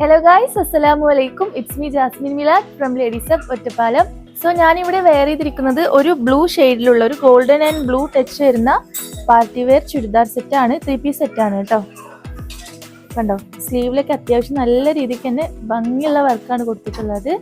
Hello guys അസ്സലാമു അലൈക്കും it's me Jasmin Milad from ladies of Ottapalam so ഞാനിവിടെ wear ചെയ്തിരിക്കുന്നത് ഒരു ബ്ലൂ ഷെയ്ഡിലുള്ള ഒരു ഗോൾഡൻ ആൻഡ് ബ്ലൂ ടച്ച് വരുന്ന പാർട്ടി വെയർ ചുരിദാർ സെറ്റാണ് ത്രീ പീസ് സെറ്റാണ് കേട്ടോ. കണ്ടോ? സ്ലീവിലൊക്കെ അത്യാവശ്യം നല്ല രീതിക്ക് തന്നെ ഭംഗിയുള്ള വർക്കാണ് കൊടുത്തിട്ടുള്ളത്.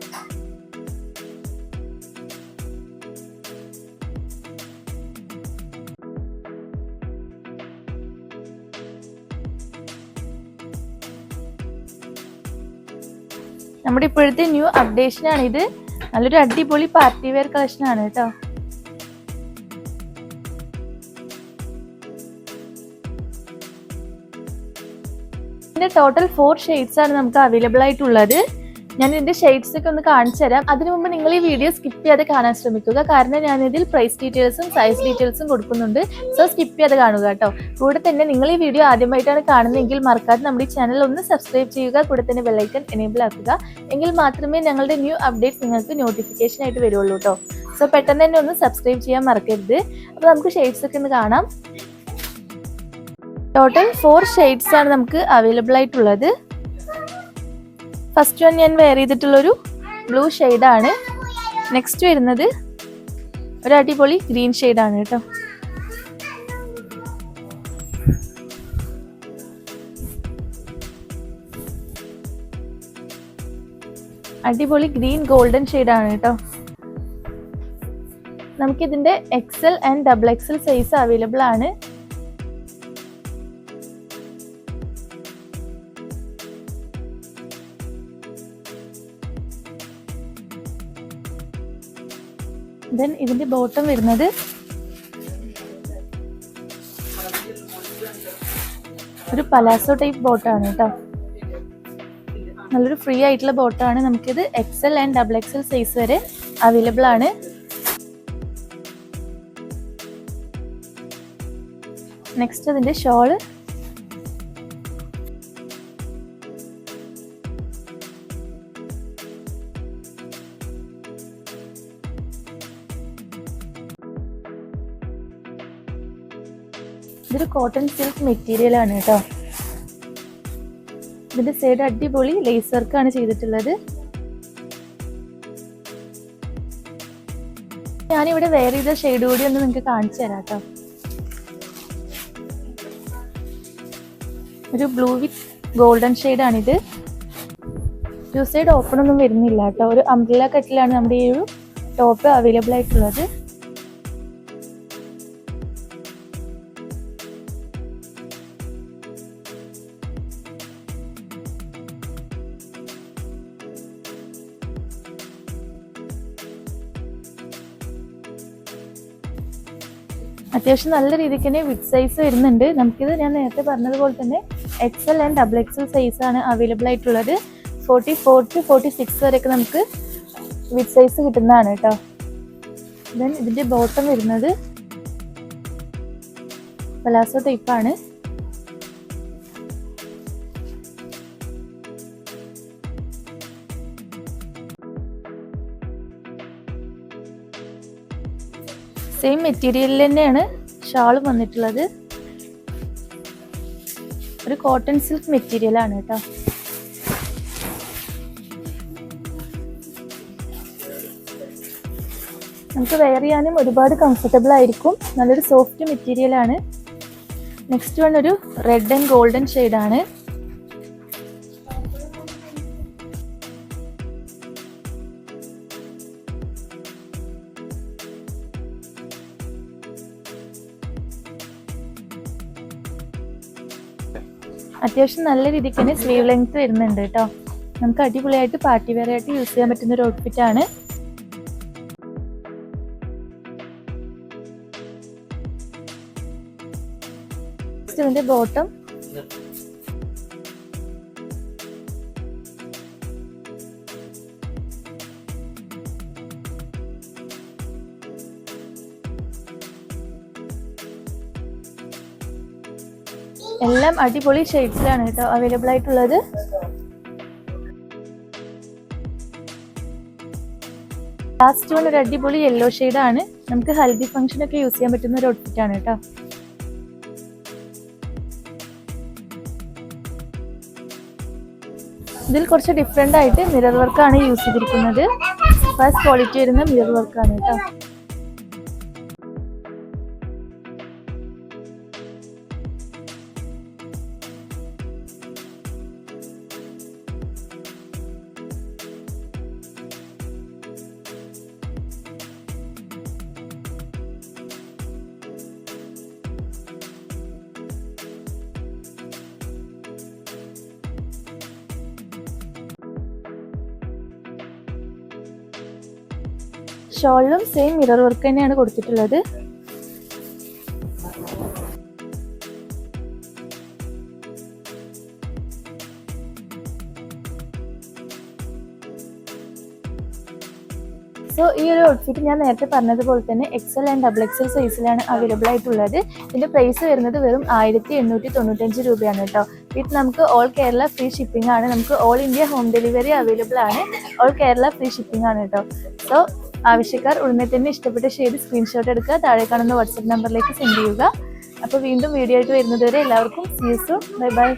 നമ്മുടെ ഇപ്പോഴത്തെ ന്യൂ അപ്ഡേഷൻ ആണ് ഇത്. നല്ലൊരു അടിപൊളി പാർട്ടി വെയർ കളക്ഷൻ ആണ് കേട്ടോ. ഇതിന്റെ ടോട്ടൽ ഫോർ ഷെയ്ഡ്സ് ആണ് നമുക്ക് അവൈലബിൾ ആയിട്ടുള്ളത്. ഞാൻ ഇതിന്റെ ഷെയ്ഡ്സ് ഒക്കെ ഒന്ന് കാണിച്ചു തരാം. അതിനു മുമ്പ് നിങ്ങൾ ഈ വീഡിയോ സ്കിപ്പ് ചെയ്യാതെ കാണാൻ ശ്രമിക്കുക. കാരണം ഞാൻ ഇതിൽ പ്രൈസ് ഡീറ്റെയിൽസും സൈസ് ഡീറ്റെയിൽസും കൊടുക്കുന്നുണ്ട്. സോ സ്കിപ്പ് ചെയ്യാതെ കാണുക കേട്ടോ. കൂടെ തന്നെ നിങ്ങൾ ഈ വീഡിയോ ആദ്യമായിട്ടാണ് കാണുന്നതെങ്കിൽ മറക്കാതെ നമ്മുടെ ചാനൽ ഒന്ന് സബ്സ്ക്രൈബ് ചെയ്യുക. കൂടെ തന്നെ ബെല്ലൈക്കൺ എനേബിൾ ആക്കുക. എങ്കിൽ മാത്രമേ ഞങ്ങളുടെ ന്യൂ അപ്ഡേറ്റ്സ് നിങ്ങൾക്ക് നോട്ടിഫിക്കേഷൻ ആയിട്ട് വരുള്ളൂ കേട്ടോ സോ പെട്ടെന്ന് തന്നെ ഒന്ന് സബ്സ്ക്രൈബ് ചെയ്യാൻ മറക്കരുത്. അപ്പോൾ നമുക്ക് ഷെയ്ഡ്സ് ഒക്കെ ഒന്ന് കാണാം. ടോട്ടൽ ഫോർ ഷെയ്ഡ്സ് ആണ് നമുക്ക് അവൈലബിൾ ആയിട്ടുള്ളത്. ഫസ്റ്റ് വൺ ഞാൻ വെയർ ചെയ്തിട്ടുള്ളൊരു ബ്ലൂ ഷെയ്ഡാണ് നെക്സ്റ്റ് വരുന്നത് ഒരു അടിപൊളി ഗ്രീൻ ഷെയ്ഡാണ് കേട്ടോ. അടിപൊളി ഗ്രീൻ ഗോൾഡൻ ഷെയ്ഡാണ് കേട്ടോ. നമുക്കിതിന്റെ XL and double XL size available ആണ്. ദെൻ ഇതിന്റെ ബോട്ടം വരുന്നത് ഒരു പലാസോ ടൈപ്പ് ബോട്ടാണ് കേട്ടോ. നല്ലൊരു ഫ്രീ ആയിട്ടുള്ള ബോട്ടാണ്. നമുക്കിത് XL and double XL size വരെ അവൈലബിൾ ആണ്. നെക്സ്റ്റ് അതിന്റെ ഷോൾ ഇതൊരു കോട്ടൺ സിൽക്ക് മെറ്റീരിയൽ ആണ് കേട്ടോ. ഇതിന്റെ സൈഡ് അടിപൊളി ലേസ് വർക്കാണ് ചെയ്തിട്ടുള്ളത്. ഞാനിവിടെ വേറെ ചെയ്ത ഷെയ്ഡ് കൂടി ഒന്ന് നിങ്ങൾക്ക് കാണിച്ചു തരാം കേട്ടോ. ഒരു ബ്ലൂ വിത്ത് ഗോൾഡൻ ഷെയ്ഡാണിത് ടു സൈഡ് ഓപ്പൺ ഒന്നും വരുന്നില്ല കേട്ടോ. ഒരു അംബ്രല കട്ടിലാണ് നമ്മുടെ ഈ ഒരു ടോപ്പ് അവൈലബിൾ ആയിട്ടുള്ളത്. അത്യാവശ്യം നല്ല രീതിക്ക് തന്നെ വിഡ് സൈസ് വരുന്നുണ്ട്. നമുക്കിത് ഞാൻ നേരത്തെ പറഞ്ഞതുപോലെ തന്നെ എക്സൽ ആൻഡ് ഡബിൾ എക്സൽ ആണ് അവൈലബിൾ ആയിട്ടുള്ളത്. Forty four to forty six വരെയൊക്കെ നമുക്ക് വിഡ് സൈസ് കിട്ടുന്നതാണ് കേട്ടോ ദെൻ ഇതിന്റെ ബോട്ടം വരുന്നത് പലാസോ ടൈപ്പാണ് സെയിം മെറ്റീരിയലിൽ തന്നെയാണ് ഷാളും വന്നിട്ടുള്ളത്. ഒരു കോട്ടൺ സിൽക്ക് മെറ്റീരിയൽ ആണ് കേട്ടോ. നമുക്ക് വെയർ ചെയ്യാനും ഒരുപാട് കംഫർട്ടബിൾ ആയിരിക്കും. നല്ലൊരു സോഫ്റ്റ് മെറ്റീരിയൽ ആണ്. നെക്സ്റ്റ് വൺ ഒരു റെഡ് ആൻഡ് ഗോൾഡൻ ആണ്. അത്യാവശ്യം നല്ല രീതിക്ക് തന്നെ സ്ലീവ് ലെങ്ത് വരുന്നുണ്ട് കേട്ടോ നമുക്ക് അടിപൊളിയായിട്ട് പാർട്ടി വെയർ ആയിട്ട് യൂസ് ചെയ്യാൻ പറ്റുന്ന ഒരു ഔട്ട്ഫിറ്റ് ആണ്. ബോട്ടം എല്ലാം അടിപൊളി ഷെയ്ഡ്സിലാണ് കേട്ടോ അവൈലബിൾ ആയിട്ടുള്ളത്. ലാസ്റ്റ് വൺ ഒരു അടിപൊളി യെല്ലോ ആണ് നമുക്ക് ഹൽദി ഫംഗ്ഷൻ ഒക്കെ യൂസ് ചെയ്യാൻ പറ്റുന്ന ഒരു ഔട്ട്ഫിറ്റ് ആണ് കേട്ടോ. ഇതിൽ കുറച്ച് ഡിഫറെന്റ് ആയിട്ട് മിറർ വർക്കാണ് യൂസ് ചെയ്തിരിക്കുന്നത്. ഫസ്റ്റ് ക്വാളിറ്റി വരുന്ന മിറർ വർക്കാണ് കേട്ടോ. ഷോളിലും സെയിം മിറർ വർക്ക് തന്നെയാണ് കൊടുത്തിട്ടുള്ളത്. സോ ഈ ഒരു ഔട്ട്ഫിറ്റ് ഞാൻ നേരത്തെ പറഞ്ഞതുപോലെ തന്നെ എക്സൽ ആൻഡ് ഡബിൾ എക്സൽ സൈസിലാണ് അവൈലബിൾ ആയിട്ടുള്ളത്. ഇതിന്റെ പ്രൈസ് വരുന്നത് വെറും ആയിരത്തി എണ്ണൂറ്റി തൊണ്ണൂറ്റഞ്ച് രൂപയാണ് കേട്ടോ. ഇത് നമുക്ക് ഓൾ കേരള ഫ്രീ ഷിപ്പിംഗ് ആണ്. നമുക്ക് all India home delivery available ആണ്. ഓൾ കേരള ഫ്രീ ഷിപ്പിംഗ് ആണ് കേട്ടോ. സോ ആവശ്യക്കാർ ഉടനെ തന്നെ ഇഷ്ടപ്പെട്ട ഷെയ്ഡ് സ്ക്രീൻഷോട്ട് എടുക്കുക. താഴെ കാണുന്ന വാട്സപ്പ് നമ്പറിലേക്ക് സെൻഡ് ചെയ്യുക. അപ്പോൾ വീണ്ടും വീഡിയോ ആയിട്ട് വരുന്നതുവരെ എല്ലാവർക്കും see you soon bye bye